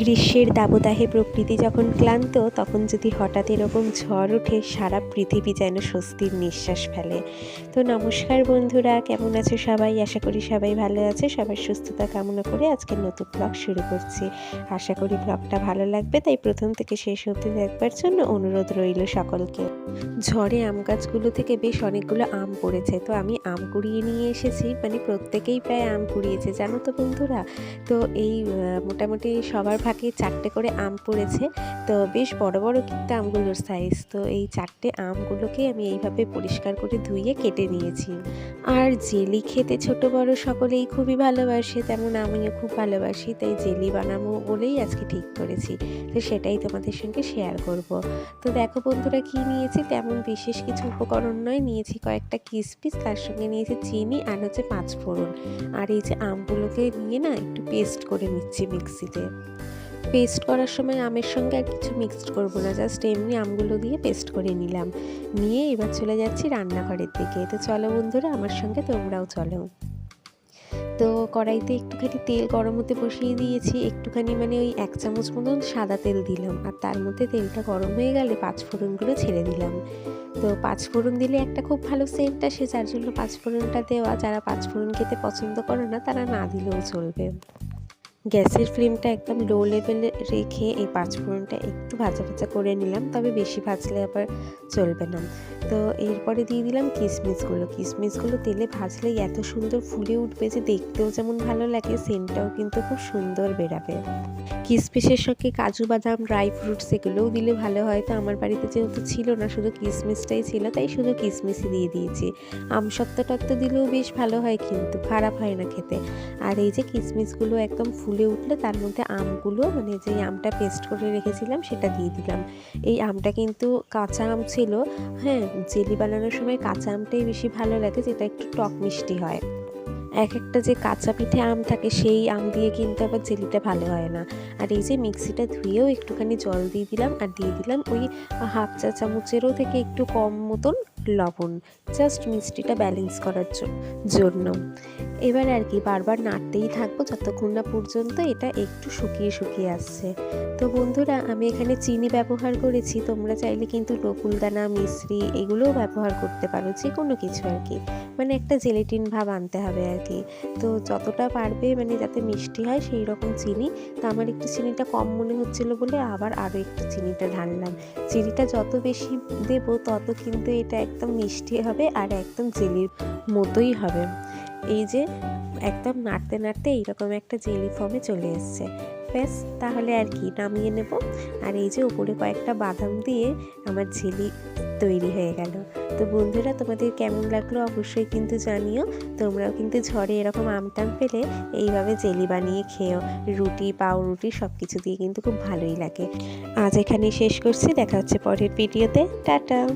গ্রীষ্মের দাবদাহে প্রকৃতি যখন ক্লান্ত, তখন যদি হঠাৎ এরকম ঝড় ওঠে, সারা পৃথিবী যেন স্বস্তির নিঃশ্বাস ফেলে। তো নমস্কার বন্ধুরা, কেমন আছো সবাই? আশা করি সবাই ভালো আছে। সবার সুস্থতা কামনা করে আজকে নতুন ব্লগ শুরু করছি। আশা করি ব্লগটা ভালো লাগবে, তাই প্রথম থেকে শেষ অবধি দেখবার জন্য অনুরোধ রইল সকলকে। ঝড়ে আম গাছগুলো থেকে বেশ অনেকগুলো আম পড়েছে, তো আমি আম কুড়িয়ে নিয়ে এসেছি। মানে প্রত্যেকেই প্রায় আম কুড়িয়েছে, জানো তো বন্ধুরা? তো এই মোটামুটি সবার ভাগে চারটে করে আম পড়েছে। তো বেশ বড় বড় কিন্তু আমগুলোর সাইজ তো এই চারটে আমগুলোকে আমি এইভাবে পরিষ্কার করে ধুইয়ে কেটে নিয়েছি। আর জেলি খেতে ছোট, বড় সকলেই খুবই ভালোবাসে, তেমন আমিও খুব ভালোবাসি, তাই জেলি বানাবো বলেই আজকে ঠিক করেছি। তো সেটাই তোমাদের সঙ্গে শেয়ার করব। তো দেখো বন্ধুরা কি নিয়েছি? তেমন বিশেষ কিছু উপকরণ নয়, নিয়েছি কয়েকটা কিসপিস তার সঙ্গে নিয়েছি চিনি আর হচ্ছে পাঁচ ফোড়ন আর এই যে আমগুলোকে নিয়ে না একটু পেস্ট করে নিচ্ছি মিক্সিতে পেস্ট করার সময় আমের সঙ্গে আর কিছু মিক্সড করব না, জাস্ট এমনি আমগুলো দিয়ে পেস্ট করে নিলাম। নিয়ে এবার চলে যাচ্ছি রান্নাঘরের দিকে। তো চলো বন্ধুরা, আমার সঙ্গে তোমরাও চলো। তো কড়াইতে একটুখানি তেল গরম হতে বসিয়ে দিয়েছি। একটুখানি মানে ওই এক চামচ মতন সাদা তেল দিলাম। আর তার মধ্যে তেলটা গরম হয়ে গেলে পাঁচ ফোড়নগুলো ছেড়ে দিলাম। তো পাঁচ ফোড়ন দিলে একটা খুব ভালো সেন্ট আসে, যার জন্য পাঁচ ফোড়নটা দেওয়া, যারা পাঁচ ফোড়ন খেতে পছন্দ করে না, তারা না দিলেও চলবে। গ্যাসের ফ্লেমটা একদম লো লেভেলে রেখে এই পাঁচ ফোড়নটা একটু ভাজা ভাজা করে নিলাম, তবে বেশি ভাজলে আবার চলবে না। তো এরপরে দিয়ে দিলাম কিশমিশগুলো কিশমিশগুলো তেলে ভাজলেই এত সুন্দর ফুলে উঠবে যে দেখতেও যেমন ভালো লাগে সেন্টটাও কিন্তু খুব সুন্দর বেরাবে। কিশমিশের সঙ্গে কাজু বাদাম ড্রাই ফ্রুটস এগুলোও দিলে ভালো হয়। তো আমার বাড়িতে যেহেতু ছিল না, শুধু কিশমিশটাই ছিল, তাই শুধু কিশমিশই দিয়ে দিয়েছি। আমসত্ত্ব টত্ত্ব দিলেও বেশ ভালো হয়, কিন্তু খারাপ হয় না খেতে। আর এই যে কিশমিশগুলো একদম ফুলে উঠলে তার মধ্যে আমগুলো মানে যে আমটা পেস্ট করে রেখেছিলাম সেটা দিয়ে দিলাম। এই আমটা কিন্তু কাঁচা আম ছিল হ্যাঁ জেলি বানানোর সময় কাঁচা আমটাই বেশি ভালো লাগে, যেটা একটু টক মিষ্টি হয়। এক একটা যে কাঁচা পিঠে আম থাকে, সেই আম দিয়ে কিন্তু আবার জেলিটা ভালো হয় না। আর এই যে মিক্সিটা ধুয়েও একটুখানি জল দিয়ে দিলাম, আর দিয়ে দিলাম ওই হাফ চা চামচেরও থেকে একটু কম মতন লবণ জাস্ট মিষ্টিটা ব্যালেন্স করার জন্য। এবার আর কি বারবার নাড়তেই থাকব, যতক্ষণ না পর্যন্ত এটা একটু শুকিয়ে শুকিয়ে আসছে। তো বন্ধুরা, আমি এখানে চিনি ব্যবহার করেছি, তোমরা চাইলে কিন্তু নকুলদানা মিশ্রি এগুলোও ব্যবহার করতে পারো যে কোনো কিছু আর কি। মানে একটা জেলেটিন ভাব আনতে হবে আর কি। তো যতটা পারবে মানে যাতে মিষ্টি হয় সেই রকম চিনি। তো আমার একটু চিনিটা কম মনে হচ্ছিল বলে আবার আরও একটু চিনিটা ঢাললাম। চিনিটা যত বেশি দেবো, তত কিন্তু এটা একদম মিষ্টি হবে আর একদম জেলির মতোই হবে। এই যে একদম নাড়তে নাড়তে এইরকম একটা জেলি ফর্মে চলে এসছে। ব্যাস, তাহলে আর কি, নামিয়ে নেব। আর এই যে উপরে কয়েকটা বাদাম দিয়ে আমার ঝিলি তৈরি হয়ে গেল। তো বন্ধুরা, তোমাদের কেমন লাগল অবশ্যই কিন্তু জানিও। তোমরাও কিন্তু ঝড়ে এরকম আমটাম পেলে এইভাবে জেলি বানিয়ে খেও। রুটি, পাউরুটি সব কিছু দিয়ে কিন্তু খুব ভালোই লাগে। আজ এখানেই শেষ করছি। দেখা হচ্ছে পরের ভিডিওতে টাটা!